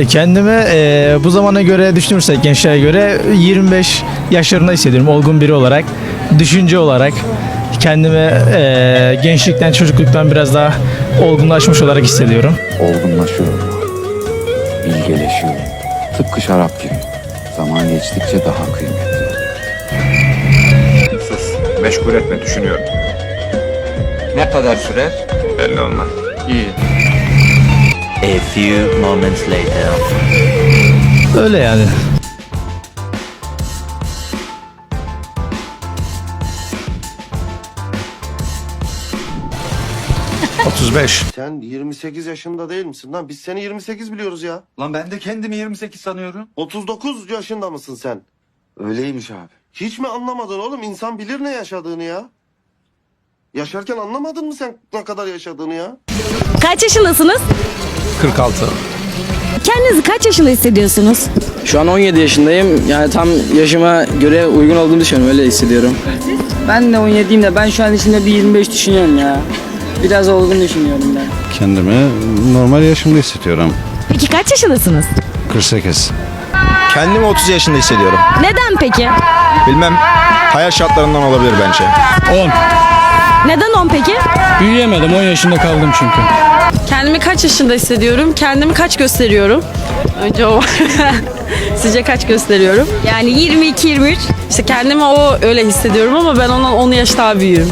E, Kendimi e, bu zamana göre düşünürsek gençlere göre 25 yaşlarında hissediyorum olgun biri olarak. Düşünce olarak kendimi e, gençlikten çocukluktan biraz daha olgunlaşmış olarak hissediyorum. olgunlaşıyorum. Bilgeleşiyorum. Tıpkı şarap gibi. Zaman geçtikçe daha kıymetli. Sus. Meşgul etme düşünüyorum. Ne kadar sürer? Belli olmaz. İyi. A few moments later. Öyle yani. Sen 28 yaşında değil misin lan? Biz seni 28 biliyoruz ya. Lan ben de kendimi 28 sanıyorum. 39 yaşında mısın sen? Öyleymiş abi. Hiç mi anlamadın oğlum? İnsan bilir ne yaşadığını ya. Yaşarken anlamadın mı sen ne kadar yaşadığını ya? Kaç yaşındasınız? 46. Kendinizi kaç yaşında hissediyorsunuz? Şu an 17 yaşındayım. Yani tam yaşıma göre uygun olduğunu düşünüyorum. Öyle hissediyorum. Ben de 17'yim de ben şu an içinde bir 25 düşünüyorum ya. Biraz olgun düşünüyorum ben. Kendimi normal yaşımda hissediyorum. Peki kaç yaşındasınız? 48. Kendimi 30 yaşında hissediyorum. Neden peki? Bilmem hayal şartlarından olabilir bence. 10. Neden 10 peki? Büyüyemedim 10 yaşında kaldım çünkü. Kendimi kaç yaşında hissediyorum? Kendimi kaç gösteriyorum? Önce o. Sizce kaç gösteriyorum? Yani 22-23. İşte kendimi o öyle hissediyorum ama ben ondan 10 yaş daha büyüğüm.